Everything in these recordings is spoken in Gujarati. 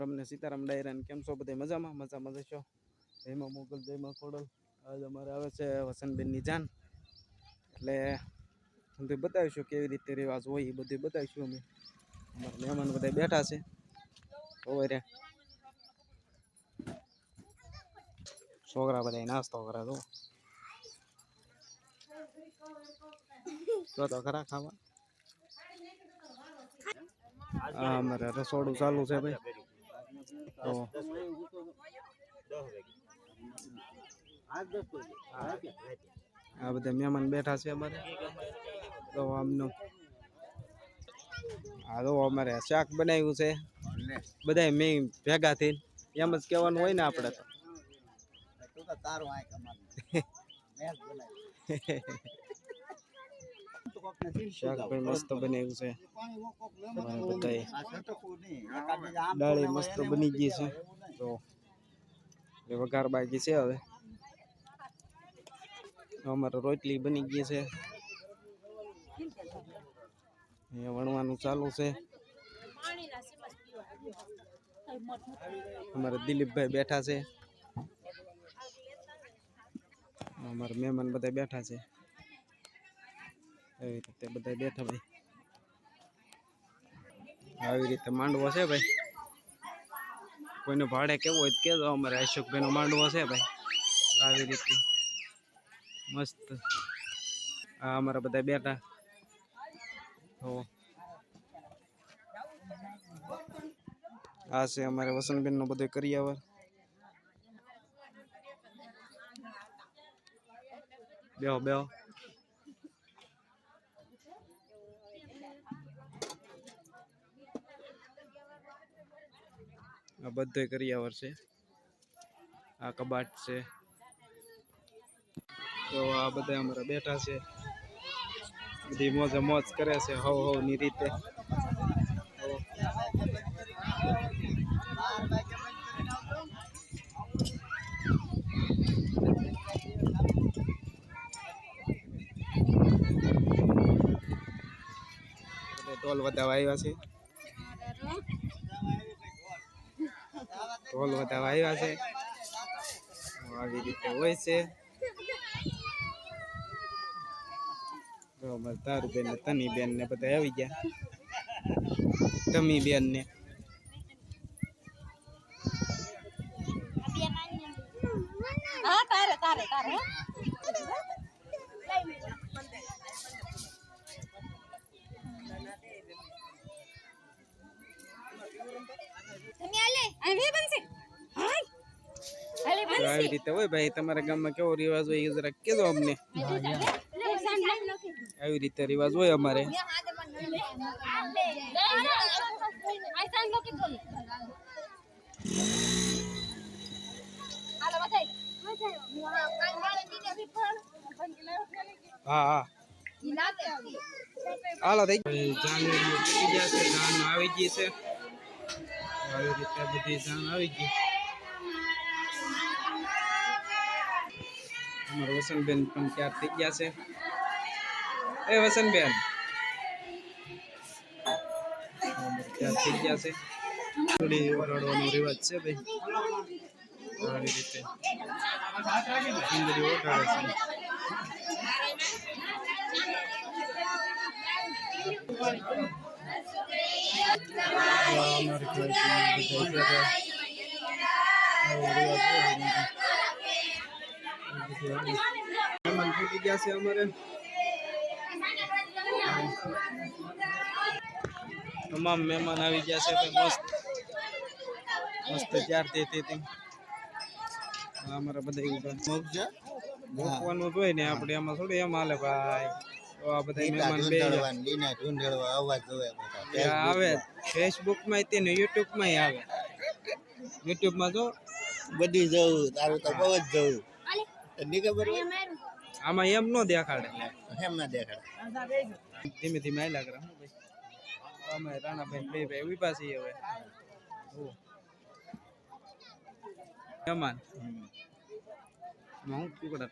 તમને સીતારામ ડાયરાને કેમ છો? બધા મજામાં? મજા મજા છો? જયમાં મોગલ, જયમાં કોડલ આજ અમારે આવે છે વસંતબેનની જાન. એટલે બધું બતાવીશું કેવી રીતે રિવાજ હોય એ બધું બતાવીશું અમે. અમારા મહેમાન બધા બેઠા છે. ઓવરે છોકરા બધા નાસ્તો કરે તો તો ખરા ખાવા. અમારે રસોડું ચાલુ છે ભાઈ. તો આ બધા મહેમાન બેઠા છે અમારે. તો આમનું હા તો અમારે શાક બનાવ્યું છે. બધા મેં ભેગા થઈને. એમ જ કહેવાનું હોય ને આપણે તો. શાક પણ મસ્ત બનાવ્યું છે. તમારે બધાએ. દાળી મસ્ત બની ગઈ છે. તો વઘાર બાકી છે હવે. અમારે રોટલી બની ગઈ છે. એ વણવાનું ચાલુ છે. અમારે દિલીપભાઈ બેઠા છે. અમારા મહેમાન બધા બેઠા છે. એવી રીતે બધા બેઠા ભાઈ. આવી રીતે માંડવો છે ભાઈ. કોઈને ભાડે કેવું હોય તો કહેજો અમારે અશોકભાઈનો માંડવો છે ભાઈ. આવી રીતે મસ્ત આ અમારા બધા બેઠા. તો આ છે અમારે વસંતબેનનો બધો કરિયાવર. બેહો બેહો. આ બધો કરિયાવર છે. આ કબાટ છે. તો આ બધા અમારા બેઠા છે. બધી મોજે મોજ કરે છે, હવ હવની રીતે. બધા ઢોલ વધાવા આવ્યા છે. ઢોલ વધાવા આવ્યા છે. આવી રીતે હોય છે. બરોબર તારું બેન ને તનીબેન ને બધા આવી ગયા. તમી બેન ને. હા, તારે તારે તારે હો. તમે આલે આવી બનશે. હાય. આલે તો આવી રીતે હોય ભાઈ તમારા ગામમાં કેવો રિવાજ હોય એ જરાક કહેજો અમને. આવી રીતે રિવાજ હોય અમારે. હા હા. હાલો થઈ જાન્યુઆરી થઈ ગયા છે જાન આવી ગઈ છે. આવી રીતે બધી જાણ આવી ગઈ. અમારા પણ તૈયાર થઈ ગયા છે. એ વસંતબેન. તૈયાર થઈ ગયા છે. થોડી ઓઢાડવાનો રિવાજ છે ભાઈ. આવી રીતે સુંદરી ઓઢાડે છે. ગયા છે અમારે તમામ મહેમાન આવી ગયા છે મસ્ત મસ્ત તૈયાર થઈ હતી અમારા બધા ઊભા મોકવાનું મૂકવાનું હોય ને આપણે એમાં થોડું એમ હાલે ભાઈ. આ બધા મહેમાન આવે. ફેસબુકમાં તે ને યુટ્યુબમાં આવે. યુટ્યુબમાં જો બધી જવું તારું તો બહુ જ જવું નહીં ખબર આમાં એમ નો દેખાડે. એમ ના દેખાડે. ધીમે ધીમે આયલા કરે. અમે રાણાભાઈ બે ભાઈ ઊભા છીએ હવે. એમાં હું ટુકડા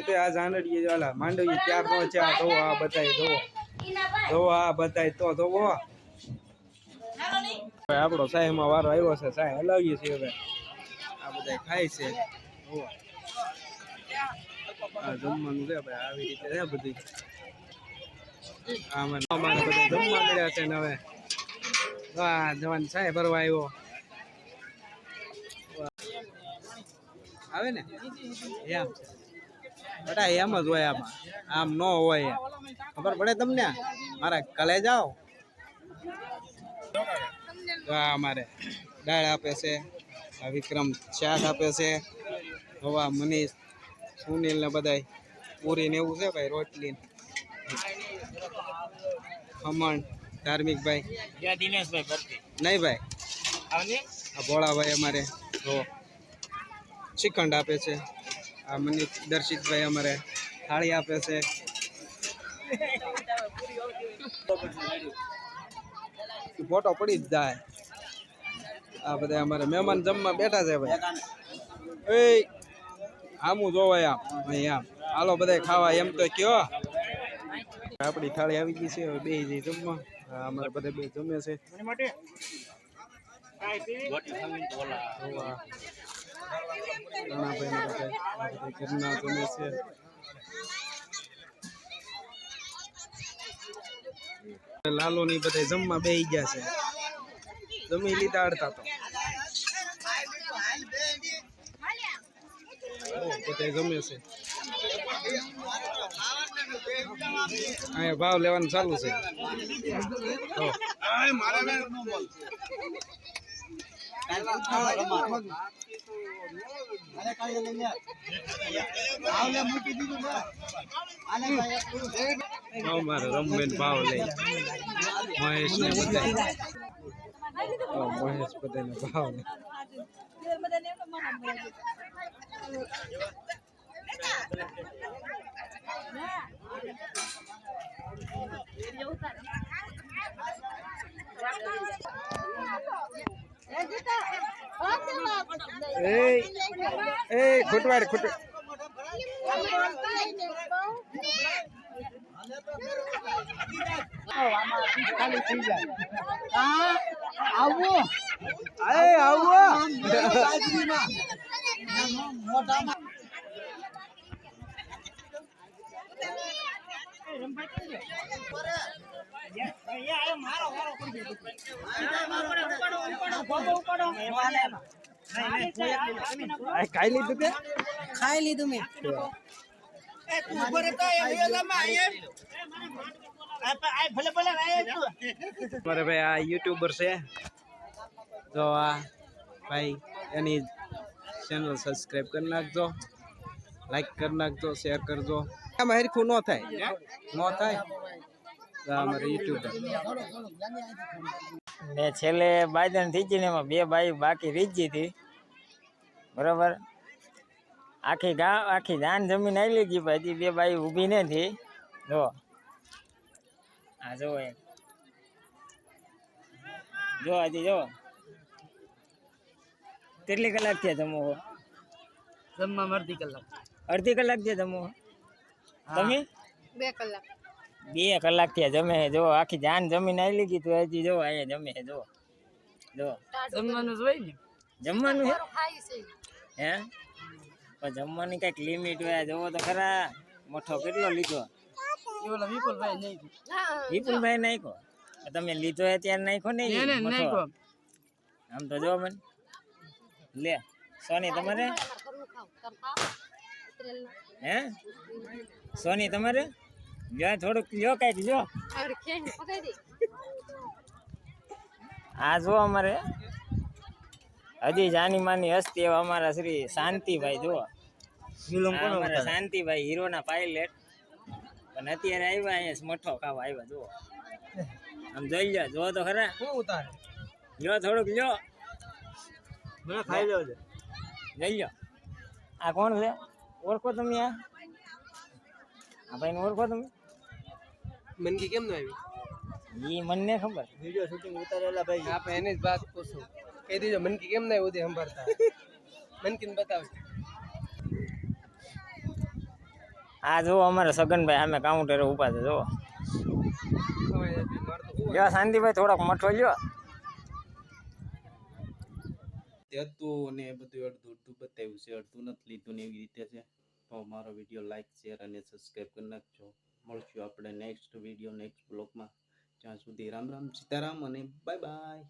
આવી તે આ જાનડીએ ઓલા માંડવી ક્યાં નો છે? આ બતાય, જોવો. જોવો, આ બતાય, તો હવે આપણો સાહેબમાં વારો આવ્યો છે, સાહેબ, હલાવીએ છીએ હવે. આ બધા ખાય છે. આ જમવાનું છે ભાઈ, આવી રીતે છે બધી. આમાં બધા જમવા મળ્યા છે ને હવે. વાહ, જવાન સાહેબ ભરવા આવ્યો. આવે ને? બટા એમ જ હોય આમાં. આમ ન હોય ખબર પડે તમને? મારા કલે જાઓ. આ અમારે દાળ આપે છે આ વિક્રમ શાક આપે છે હવા મનીષ સુનિલ ને બધાય. પૂરી ને એવું છે ભાઈ રોટલી ખમણ ધાર્મિક ભાઈ નહીં ભાઈ? આ ભોળાભાઈ અમારે તો શ્રીખંડ આપે છે. આ મને દર્શિતભાઈ અમારે થાળી આપે છે. ફોટો પડી જ જાય. આ બધા અમારે મહેમાન જમવા બેઠા છે ભાઈ. એ આમું જોવાય આમ અહીં આમ. હાલો બધા ખાવા એમ તો કયો. આપણી થાળી આવી ગઈ છે હવે બે જઈ જમવા. અમારે બધા બે જમે છે. જમે છે લાલો ની બધા જમવા બેહી ગયા છે. જમી લીધા અડતા તો. બધા ગમે છે. અહીંયા ભાવ લેવાનું ચાલુ છે. મારે રમવેન ભાવ લઈ. મહેશ ને બધા મહેશ બધાને ભાવ લે. એ એ ખોટવાડ ખોટવાડ એ આવો. ખાઈ લીધું તે ખાઈ લીધું મેં મારે ભાઈ આ યુટ્યુબર છે. તો આ ભાઈ એની ચેનલ સબસ્ક્રાઈબ કરી નાખજો લાઈક કરી નાખજો શેર કરજો. આમાં હરખું ન થાય. ન થાય? અમારે ને છેલ્લે બાયદન થઈ ને એમાં બે બાઈ બાકી રીચી હતી. બરાબર? આખી ગા આખી ધાન જમીન આવી લીધી હજી બે બાઈ ઊભી નથી જો. આ જો એક જો હજી જો. કેટલી કલાક છે જમો જમવામાં અડધી કલાક. અડધી કલાક છે જમો તમે? બે કલાક. બે કલાક થયા જમે છે. જો આખી જાન જમીન આવી લીધી તો હજી જો અહીંયા જમે છે. જો. જો. જમવાનું જોઈ ને? જમવાનું છે. હે? પણ જમવાની કંઈક લિમિટ હોય જોવો તો ખરા. મોટો કેટલો લીધો? વિપુલભાઈ નહીં વિપુલભાઈ નાખ્યો? તમે લીધો હે ત્યારે નાખ્યો ને ઈ એને મોટો. નહીં આમ તો જો મને. લે સોની તમારે? હે? સોની તમારે? લ્યો થોડુંક લ્યો કઈ લ્યો. આ જો અમારે. હજી જાની માની હસ્તી એવા અમારા શ્રી શાંતિભાઈ જો અમારા શાંતિભાઈ હીરોના પાયલેટ પણ અત્યારે આવ્યા અહીંયા મઠો ખાવા આવ્યા જુઓ. આમ જોઈ લ્યો જો તો ખરા. શું ઉતારે? લ્યો થોડુંક લ્યો. મને ખાઈ લેવો છે લઈ લ્યો. આ કોણ છે? ઓળખો તમે આ? આ ભાઈને ઓળખો તમે? મનકી કેમ ન આવી? ઈ મને ખબર. વિડિયો શૂટિંગ ઉતારેલા ભાઈ. આપણે એની જ વાત પૂછો. કહી દીજો મનકી કેમ ન આવી સંભાળતા? મનકીને બતાવ આ જો અમારે સગનભાઈ અમે કાઉન્ટરે ઊભા છે જો લ્યો શાંતિભાઈ થોડોક મઠો લ્યો. તે હતું ને એ બધું અડધું અડધું બતાવ્યું છે અડધું નથી લીધું ને એવી રીતે છે. તો મારો વીડિયો લાઈક શેર અને સબસ્ક્રાઈબ કરી નાખજો. મળશું આપણે નેક્સ્ટ વીડિયો નેક્સ્ટ બ્લોગમાં જ્યાં સુધી રામ રામ સીતારામ અને બાય બાય